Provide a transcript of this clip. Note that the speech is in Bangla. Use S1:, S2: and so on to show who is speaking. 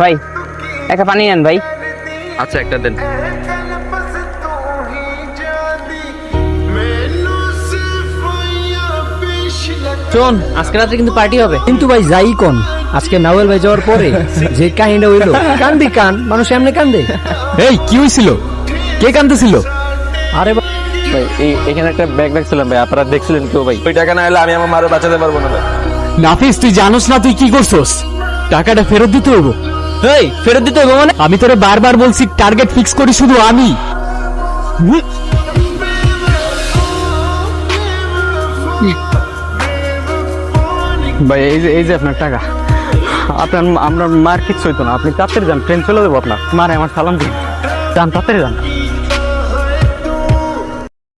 S1: ভাই একটা পানি নেন ভাই
S2: আচ্ছা একটা দেন
S1: শোন আজকে রাতে কিন্তু পার্টি হবে।
S3: কিন্তু ভাই যাই কোন আজকে নাওয়েল ভাই যাওয়ার পরে যে কাহিনীটা হইল কান্দি কান মানুষ এমনি কান্দে।
S4: এই কি হইছিল? কে কান্দেছিল
S3: আরে
S2: ভাই এই এখানে একটা ব্যাগ রাখছিলাম ভাই আপনারা দেখছিলেন কেউ ভাই? ওই টাকা না এলে আমি আমার মারে বাঁচাতে পারব না ভাই।
S4: নাফিস তুই জানোস না তুই কি করছস? টাকাটা ফেরত দিতে হব
S1: এই ফেরত দিতে হবে মানে?
S4: আমি তোরে বারবার বলছি টার্গেট ফিক্স করি শুধু আমি।
S2: ভাই এই যে এই যে আপনার টাকা। আপনার আমরা মার কিচ্ছু হইতো না। আপনি তাড়াতাড়ি যান ট্রেন চলে যাব আপনার। মারে আমার সালাম দিন। যান তাড়াতাড়ি যান।